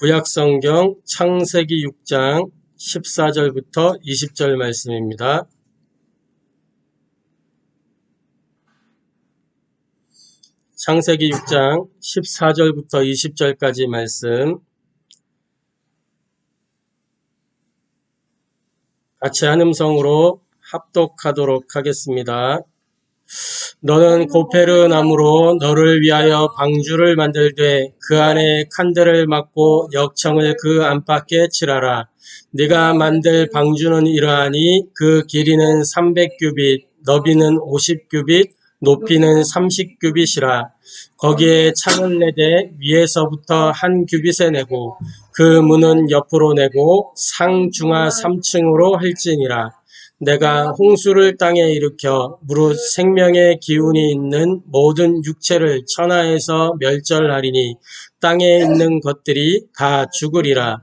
구약성경 창세기 6장 14절부터 20절 말씀입니다. 창세기 6장 14절부터 20절까지 말씀 같이 한 음성으로 합독하도록 하겠습니다. 너는 고페르 나무로 너를 위하여 방주를 만들되 그 안에 칸들을 막고 역청을 그 안팎에 칠하라. 네가 만들 방주는 이러하니 그 길이는 300규빗, 너비는 50규빗, 높이는 30규빗이라. 거기에 창을 내되 위에서부터 한 규빗에 내고 그 문은 옆으로 내고 상중하 3층으로 할지니라. 내가 홍수를 땅에 일으켜 무릇 생명의 기운이 있는 모든 육체를 천하에서 멸절하리니 땅에 있는 것들이 다 죽으리라.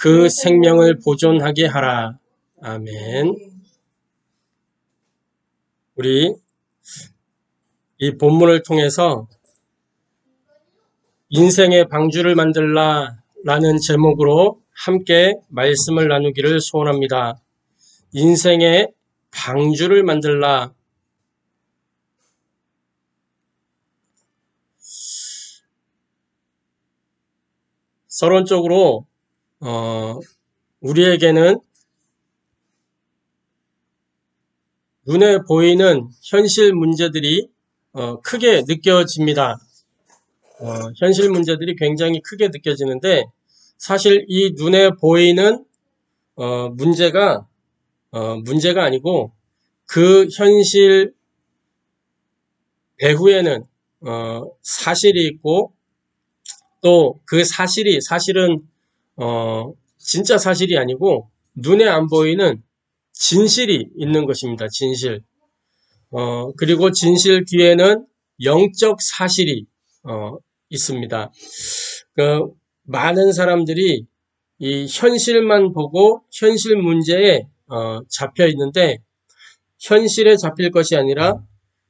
그 생명을 보존하게 하라. 아멘. 우리 이 본문을 통해서 인생의 방주를 만들라 라는 제목으로 함께 말씀을 나누기를 소원합니다. 인생의 방주를 만들라. 서론적으로 어, 우리에게는 눈에 보이는 현실 문제들이 어, 크게 느껴집니다. 어, 현실 문제들이 굉장히 크게 느껴지는데 사실 이 눈에 보이는 어, 문제가 어, 문제가 아니고 그 현실 배후에는 어, 사실이 있고 또 그 사실이 사실은 어, 진짜 사실이 아니고 눈에 안 보이는 진실이 있는 것입니다. 진실. 어, 그리고 진실 뒤에는 영적 사실이 어, 있습니다. 그 많은 사람들이 이 현실만 보고 현실 문제에 어, 잡혀 있는데 현실에 잡힐 것이 아니라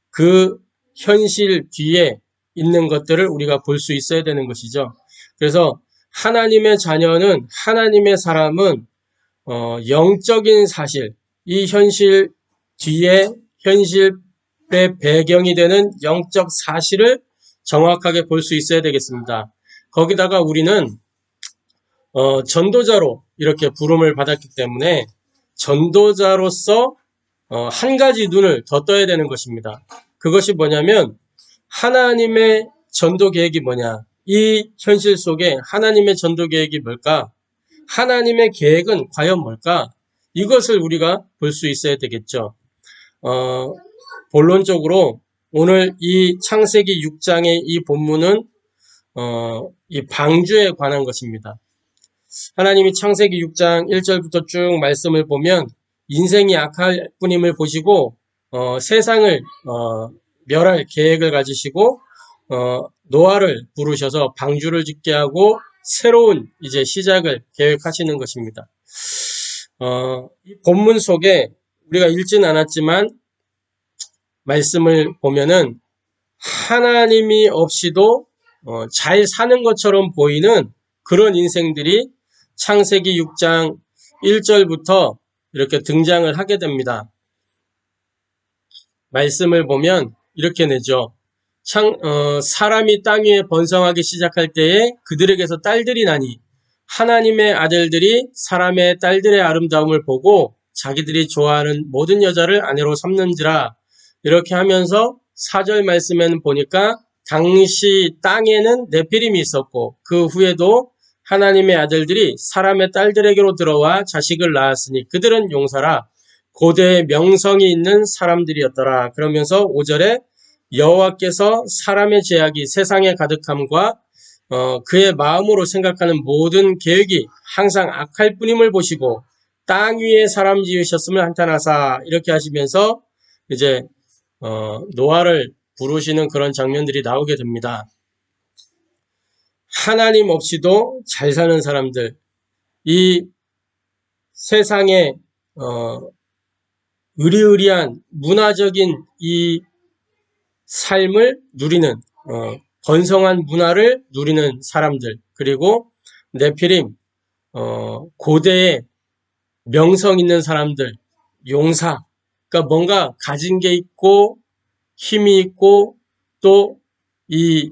그 현실 뒤에 있는 것들을 우리가 볼 수 있어야 되는 것이죠. 그래서 하나님의 자녀는 하나님의 사람은 어, 영적인 사실, 이 현실 뒤에 현실의 배경이 되는 영적 사실을 정확하게 볼 수 있어야 되겠습니다. 거기다가 우리는 어, 전도자로 이렇게 부름을 받았기 때문에 전도자로서 어, 한 가지 눈을 더 떠야 되는 것입니다. 그것이 뭐냐면 하나님의 전도 계획이 뭐냐? 이 현실 속에 하나님의 전도 계획이 뭘까? 하나님의 계획은 과연 뭘까? 이것을 우리가 볼 수 있어야 되겠죠. 어, 본론적으로 오늘 이 창세기 6장의 이 본문은 어, 이 방주에 관한 것입니다. 하나님이 창세기 6장 1절부터 쭉 말씀을 보면 인생이 악할 뿐임을 보시고 어, 세상을 어, 멸할 계획을 가지시고 어, 노아를 부르셔서 방주를 짓게 하고 새로운 이제 시작을 계획하시는 것입니다. 어, 이 본문 속에 우리가 읽진 않았지만 말씀을 보면은 하나님이 없이도 어, 잘 사는 것처럼 보이는 그런 인생들이 창세기 6장 1절부터 이렇게 등장을 하게 됩니다. 말씀을 보면 이렇게 내죠. 창, 어, 사람이 땅 위에 번성하기 시작할 때에 그들에게서 딸들이 나니 하나님의 아들들이 사람의 딸들의 아름다움을 보고 자기들이 좋아하는 모든 여자를 아내로 삼는지라 이렇게 하면서 4절 말씀에는 보니까 당시 땅에는 네피림이 있었고 그 후에도 하나님의 아들들이 사람의 딸들에게로 들어와 자식을 낳았으니 그들은 용사라 고대의 명성이 있는 사람들이었더라. 그러면서 5절에 여호와께서 사람의 죄악이 세상에 가득함과 어, 그의 마음으로 생각하는 모든 계획이 항상 악할 뿐임을 보시고 땅 위에 사람 지으셨음을 한탄하사 이렇게 하시면서 이제 어, 노아를 부르시는 그런 장면들이 나오게 됩니다. 하나님 없이도 잘 사는 사람들, 이 세상에 어, 의리의리한 문화적인 이 삶을 누리는 어, 번성한 문화를 누리는 사람들 그리고 네피림 어, 고대의 명성 있는 사람들 용사 그러니까 뭔가 가진 게 있고 힘이 있고 또 이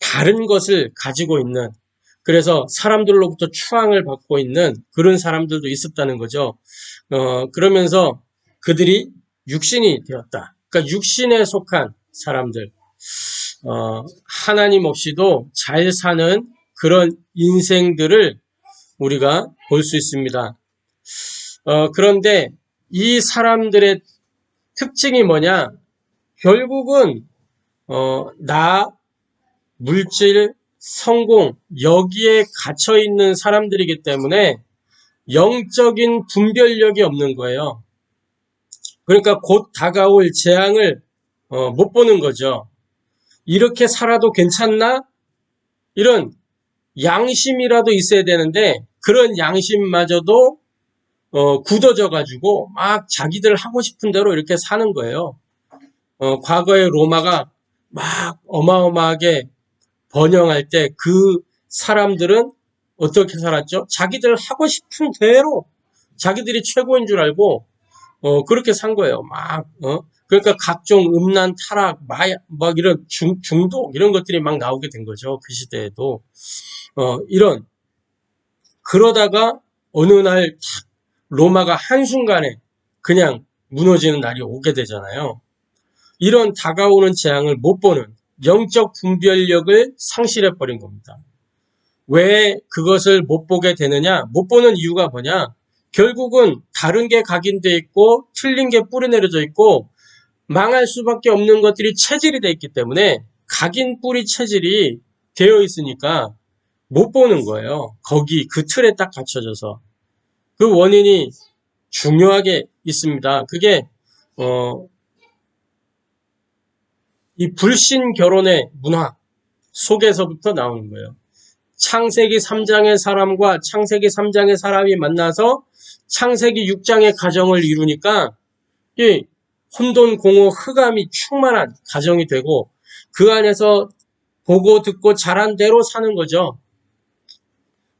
다른 것을 가지고 있는 그래서 사람들로부터 추앙을 받고 있는 그런 사람들도 있었다는 거죠. 어, 그러면서 그들이 육신이 되었다. 그러니까 육신에 속한 사람들. 어, 하나님 없이도 잘 사는 그런 인생들을 우리가 볼 수 있습니다. 어, 그런데 이 사람들의 특징이 뭐냐? 결국은 어, 나, 물질, 성공 여기에 갇혀 있는 사람들이기 때문에 영적인 분별력이 없는 거예요. 그러니까 곧 다가올 재앙을 어, 못 보는 거죠. 이렇게 살아도 괜찮나? 이런 양심이라도 있어야 되는데 그런 양심마저도 어, 굳어져 가지고 막 자기들 하고 싶은 대로 이렇게 사는 거예요. 어, 과거에 로마가 막 어마어마하게 번영할 때 그 사람들은 어떻게 살았죠? 자기들 하고 싶은 대로 자기들이 최고인 줄 알고 어, 그렇게 산 거예요. 막 어? 그러니까 각종 음란, 타락, 마약, 막 이런 중, 중독 이런 것들이 막 나오게 된 거죠. 그 시대에도 어, 이런 그러다가 어느 날탁 로마가 한순간에 그냥 무너지는 날이 오게 되잖아요. 이런 다가오는 재앙을 못 보는 영적 분별력을 상실해 버린 겁니다. 왜 그것을 못 보게 되느냐? 못 보는 이유가 뭐냐? 결국은 다른 게 각인돼 있고 틀린 게 뿌리 내려져 있고 망할 수밖에 없는 것들이 체질이 돼 있기 때문에 각인 뿌리 체질이 되어 있으니까 못 보는 거예요. 거기 그 틀에 딱 갖춰져서 그 원인이 중요하게 있습니다. 그게 어, 이 불신 결혼의 문화 속에서부터 나오는 거예요. 창세기 3장의 사람과 창세기 3장의 사람이 만나서 창세기 6장의 가정을 이루니까 이 혼돈, 공허, 흑암이 충만한 가정이 되고 그 안에서 보고 듣고 자란 대로 사는 거죠.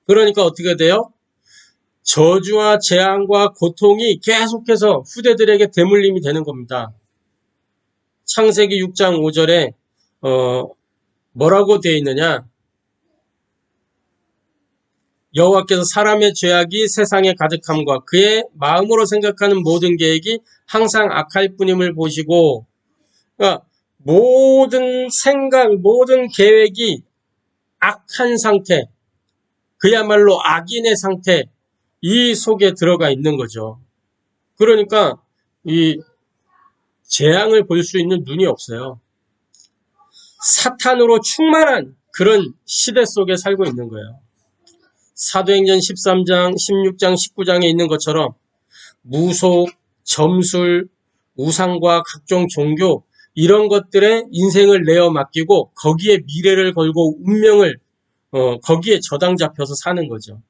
그러니까 어떻게 돼요? 저주와 재앙과 고통이 계속해서 후대들에게 대물림이 되는 겁니다. 창세기 6장 5절에 어, 뭐라고 되어 있느냐? 여호와께서 사람의 죄악이 세상에 가득함과 그의 마음으로 생각하는 모든 계획이 항상 악할 뿐임을 보시고 그러니까 모든 생각, 모든 계획이 악한 상태, 그야말로 악인의 상태, 이 속에 들어가 있는 거죠. 그러니까 이 재앙을 볼 수 있는 눈이 없어요. 사탄으로 충만한 그런 시대 속에 살고 있는 거예요. 사도행전 13장, 16장, 19장에 있는 것처럼 무속, 점술, 우상과 각종 종교 이런 것들에 인생을 내어 맡기고 거기에 미래를 걸고 운명을 어, 거기에 저당 잡혀서 사는 거죠.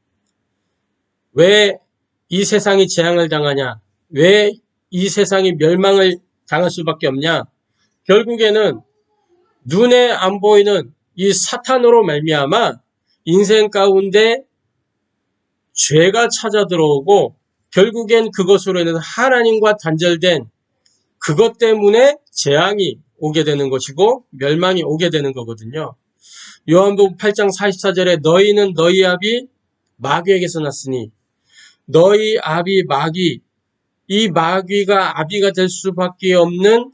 왜 이 세상이 재앙을 당하냐? 왜 이 세상이 멸망을 당할 수밖에 없냐? 결국에는 눈에 안 보이는 이 사탄으로 말미암아 인생 가운데 죄가 찾아 들어오고 결국엔 그것으로 인해서 하나님과 단절된 그것 때문에 재앙이 오게 되는 것이고 멸망이 오게 되는 거거든요. 요한복음 8장 44절에 너희는 너희 아비 마귀에게서 났으니 너희 아비 마귀 이 마귀가 아비가 될 수밖에 없는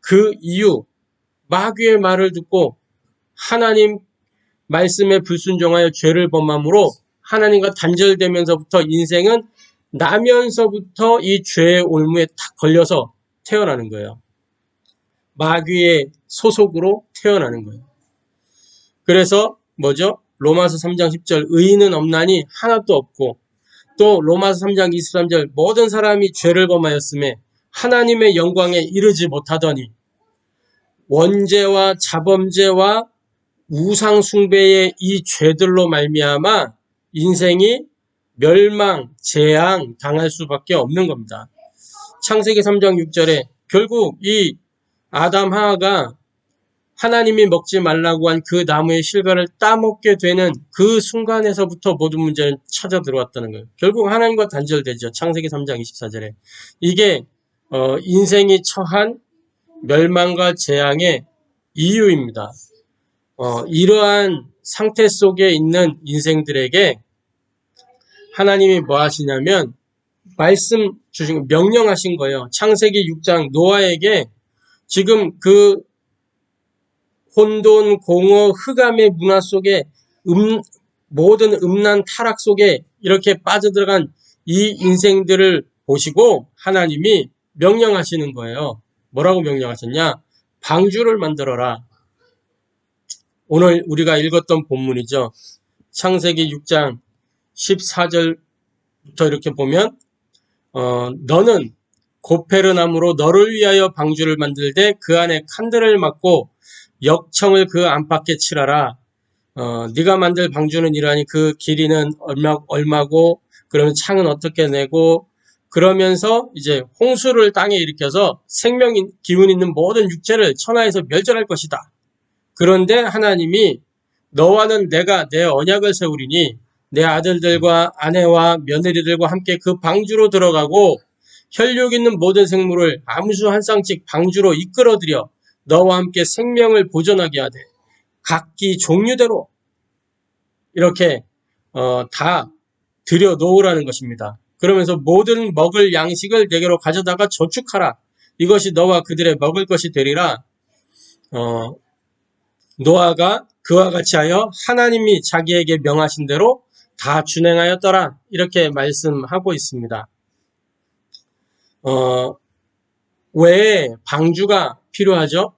그 이유 마귀의 말을 듣고 하나님 말씀에 불순종하여 죄를 범함으로 하나님과 단절되면서부터 인생은 나면서부터 이 죄의 올무에 탁 걸려서 태어나는 거예요. 마귀의 소속으로 태어나는 거예요. 그래서 뭐죠? 로마서 3장 10절 의인은 없나니 하나도 없고 또 로마서 3장 23절 모든 사람이 죄를 범하였음에 하나님의 영광에 이르지 못하더니 원죄와 자범죄와 우상 숭배의 이 죄들로 말미암아 인생이 멸망, 재앙 당할 수밖에 없는 겁니다. 창세기 3장 6절에 결국 이 아담 하하가 하나님이 먹지 말라고 한 그 나무의 실과를 따먹게 되는 그 순간에서부터 모든 문제는 찾아 들어왔다는 거예요. 결국 하나님과 단절되죠. 창세기 3장 24절에. 이게 어, 인생이 처한 멸망과 재앙의 이유입니다. 어, 이러한 상태 속에 있는 인생들에게 하나님이 뭐 하시냐면 말씀 주신 명령하신 거예요. 창세기 6장 노아에게 지금 그 혼돈, 공허, 흑암의 문화 속에 음, 모든 음란 타락 속에 이렇게 빠져들어간 이 인생들을 보시고 하나님이 명령하시는 거예요. 뭐라고 명령하셨냐? 방주를 만들어라. 오늘 우리가 읽었던 본문이죠. 창세기 6장 14절부터 이렇게 보면 어, 너는 고페르나무로 너를 위하여 방주를 만들되 그 안에 칸들을 막고 역청을 그 안팎에 칠하라. 어, 네가 만들 방주는 이러하니 그 길이는 얼마, 얼마고 그러면 창은 어떻게 내고 그러면서 이제 홍수를 땅에 일으켜서 생명 기운 있는 모든 육체를 천하에서 멸절할 것이다. 그런데 하나님이 너와는 내가 내 언약을 세우리니 내 아들들과 아내와 며느리들과 함께 그 방주로 들어가고 혈육 있는 모든 생물을 암수 한 쌍씩 방주로 이끌어들여 너와 함께 생명을 보존하게 하되 각기 종류대로 이렇게 어, 다 들여 놓으라는 것입니다. 그러면서 모든 먹을 양식을 내게로 가져다가 저축하라. 이것이 너와 그들의 먹을 것이 되리라. 어, 노아가 그와 같이 하여 하나님이 자기에게 명하신 대로 다 준행하였더라. 이렇게 말씀하고 있습니다. 어, 왜 방주가 필요하죠?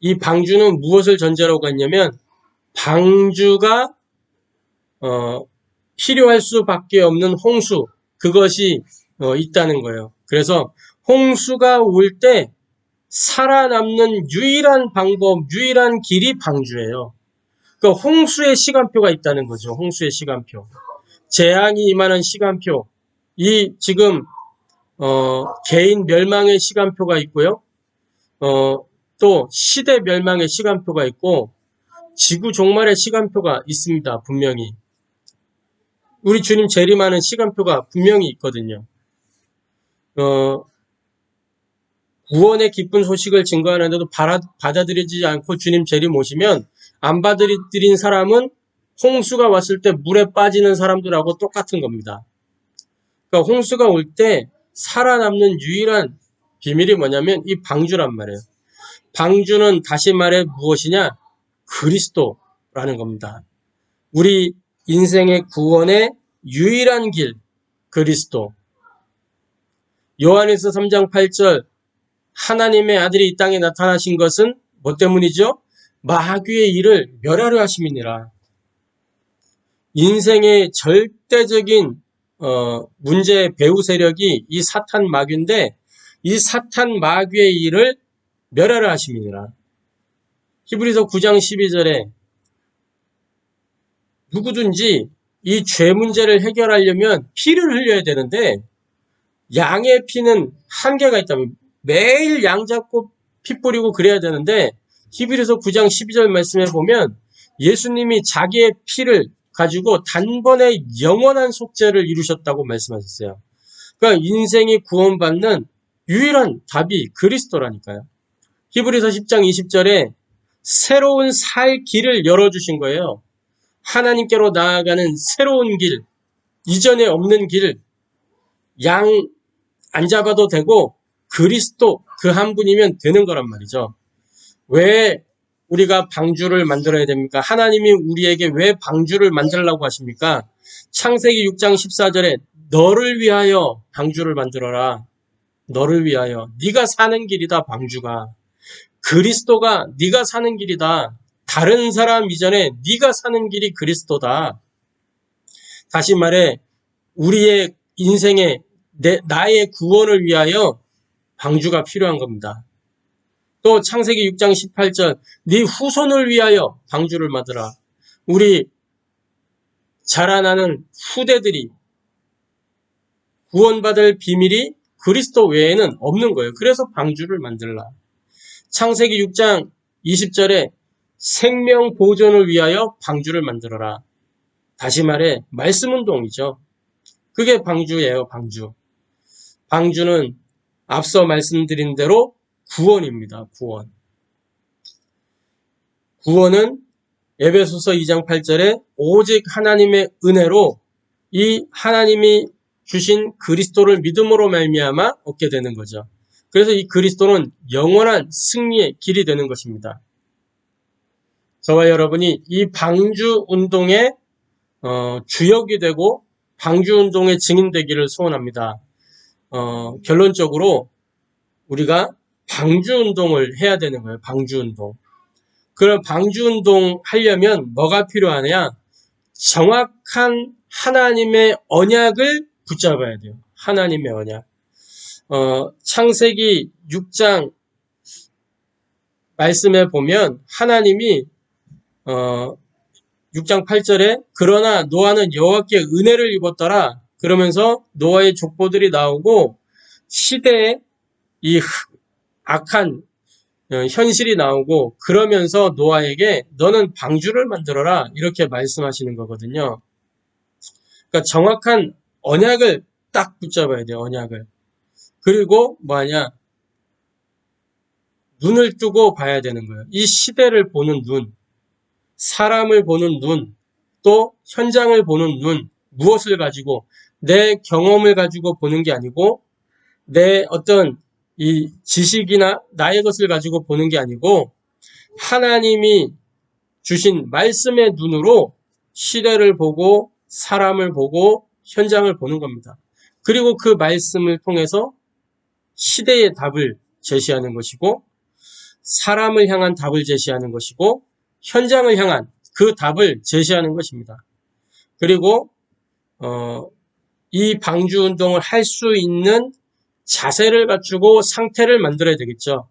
이 방주는 무엇을 전제라고 했냐면 방주가 어, 필요할 수밖에 없는 홍수 그것이 어, 있다는 거예요. 그래서 홍수가 올 때 살아남는 유일한 방법, 유일한 길이 방주예요. 그러니까 홍수의 시간표가 있다는 거죠. 홍수의 시간표. 재앙이 임하는 시간표. 이 지금 어, 개인 멸망의 시간표가 있고요. 어, 또 시대 멸망의 시간표가 있고 지구 종말의 시간표가 있습니다. 분명히. 우리 주님 재림하는 시간표가 분명히 있거든요. 어, 구원의 기쁜 소식을 증거하는데도 받아들이지 않고 주님 재림 오시면 안 받아들인 사람은 홍수가 왔을 때 물에 빠지는 사람들하고 똑같은 겁니다. 그러니까 홍수가 올 때 살아남는 유일한 비밀이 뭐냐면 이 방주란 말이에요. 방주는 다시 말해 무엇이냐? 그리스도라는 겁니다. 우리 인생의 구원의 유일한 길, 그리스도. 요한에서 3장 8절, 하나님의 아들이 이 땅에 나타나신 것은 뭐 때문이죠? 마귀의 일을 멸하려 하심이니라. 인생의 절대적인 어, 문제 배후 세력이 이 사탄 마귀인데 이 사탄 마귀의 일을 멸하려 하심이니라. 히브리서 9장 12절에 누구든지 이 죄 문제를 해결하려면 피를 흘려야 되는데 양의 피는 한계가 있다면 매일 양 잡고 피 뿌리고 그래야 되는데 히브리서 9장 12절 말씀에 보면 예수님이 자기의 피를 가지고 단번에 영원한 속죄를 이루셨다고 말씀하셨어요. 그러니까 인생이 구원받는 유일한 답이 그리스도라니까요. 히브리서 10장 20절에 새로운 살 길을 열어주신 거예요. 하나님께로 나아가는 새로운 길, 이전에 없는 길, 양 안 잡아도 되고 그리스도 그 한 분이면 되는 거란 말이죠. 왜 우리가 방주를 만들어야 됩니까? 하나님이 우리에게 왜 방주를 만들라고 하십니까? 창세기 6장 14절에 너를 위하여 방주를 만들어라. 너를 위하여 네가 사는 길이다 방주가. 그리스도가 네가 사는 길이다. 다른 사람 이전에 네가 사는 길이 그리스도다. 다시 말해 우리의 인생에 내, 나의 구원을 위하여 방주가 필요한 겁니다. 또 창세기 6장 18절 네 후손을 위하여 방주를 만들어 우리 자라나는 후대들이 구원받을 비밀이 그리스도 외에는 없는 거예요. 그래서 방주를 만들라. 창세기 6장 20절에 생명 보존을 위하여 방주를 만들어라. 다시 말해 말씀 운동이죠. 그게 방주예요, 방주. 방주는 앞서 말씀드린 대로 구원입니다. 구원. 구원은 에베소서 2장 8절에 오직 하나님의 은혜로 이 하나님이 주신 그리스도를 믿음으로 말미암아 얻게 되는 거죠. 그래서 이 그리스도는 영원한 승리의 길이 되는 것입니다. 저와 여러분이 이 방주 운동의 어, 주역이 되고 방주 운동의 증인 되기를 소원합니다. 어, 결론적으로 우리가 방주 운동을 해야 되는 거예요. 방주 운동. 그럼 방주 운동 하려면 뭐가 필요하냐? 정확한 하나님의 언약을 붙잡아야 돼요. 하나님의 언약. 어, 창세기 6장 말씀에 보면 하나님이 어, 6장 8절에 그러나 노아는 여호와께 은혜를 입었더라. 그러면서 노아의 족보들이 나오고 시대에 이 악한 어, 현실이 나오고 그러면서 노아에게 너는 방주를 만들어라 이렇게 말씀하시는 거거든요. 그러니까 정확한 언약을 딱 붙잡아야 돼요. 언약을. 그리고 뭐하냐? 눈을 뜨고 봐야 되는 거예요. 이 시대를 보는 눈, 사람을 보는 눈, 또 현장을 보는 눈, 무엇을 가지고 내 경험을 가지고 보는 게 아니고 내 어떤 이 지식이나 나의 것을 가지고 보는 게 아니고 하나님이 주신 말씀의 눈으로 시대를 보고 사람을 보고 현장을 보는 겁니다. 그리고 그 말씀을 통해서 시대의 답을 제시하는 것이고 사람을 향한 답을 제시하는 것이고 현장을 향한 그 답을 제시하는 것입니다. 그리고 어, 이 방주 운동을 할 수 있는 자세를 갖추고 상태를 만들어야 되겠죠.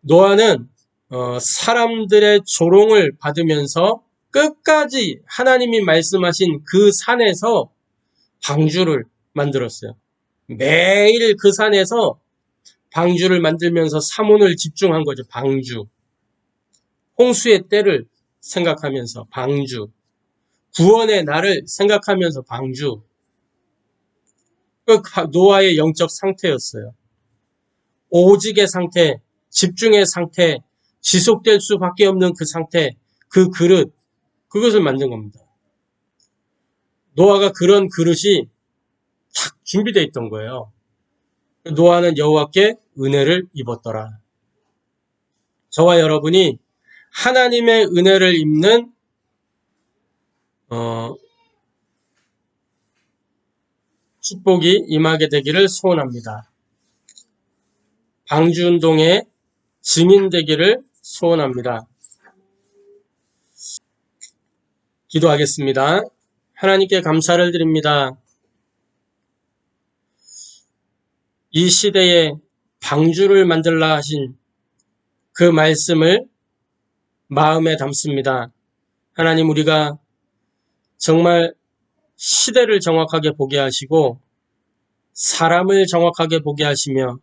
노아는 어, 사람들의 조롱을 받으면서 끝까지 하나님이 말씀하신 그 산에서 방주를 만들었어요. 매일 그 산에서 방주를 만들면서 사문을 집중한 거죠. 방주. 홍수의 때를 생각하면서 방주. 구원의 날을 생각하면서 방주. 그 노아의 영적 상태였어요. 오직의 상태, 집중의 상태, 지속될 수밖에 없는 그 상태, 그 그릇, 그것을 만든 겁니다. 노아가 그런 그릇이 탁 준비되어 있던 거예요. 노아는 여호와께 은혜를 입었더라. 저와 여러분이 하나님의 은혜를 입는 어, 축복이 임하게 되기를 소원합니다. 방주운동의 증인 되기를 소원합니다. 기도하겠습니다. 하나님께 감사를 드립니다. 이 시대에 방주를 만들라 하신 그 말씀을 마음에 담습니다. 하나님 우리가 정말 시대를 정확하게 보게 하시고 사람을 정확하게 보게 하시며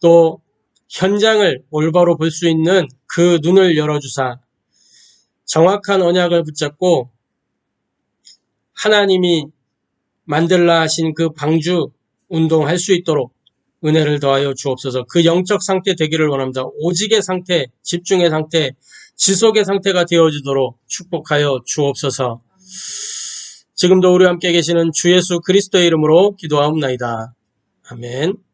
또 현장을 올바로 볼 수 있는 그 눈을 열어주사 정확한 언약을 붙잡고 하나님이 만들라 하신 그 방주 운동할 수 있도록 은혜를 더하여 주옵소서 그 영적 상태 되기를 원합니다. 오직의 상태, 집중의 상태, 지속의 상태가 되어지도록 축복하여 주옵소서 지금도 우리와 함께 계시는 주 예수 그리스도의 이름으로 기도하옵나이다. 아멘.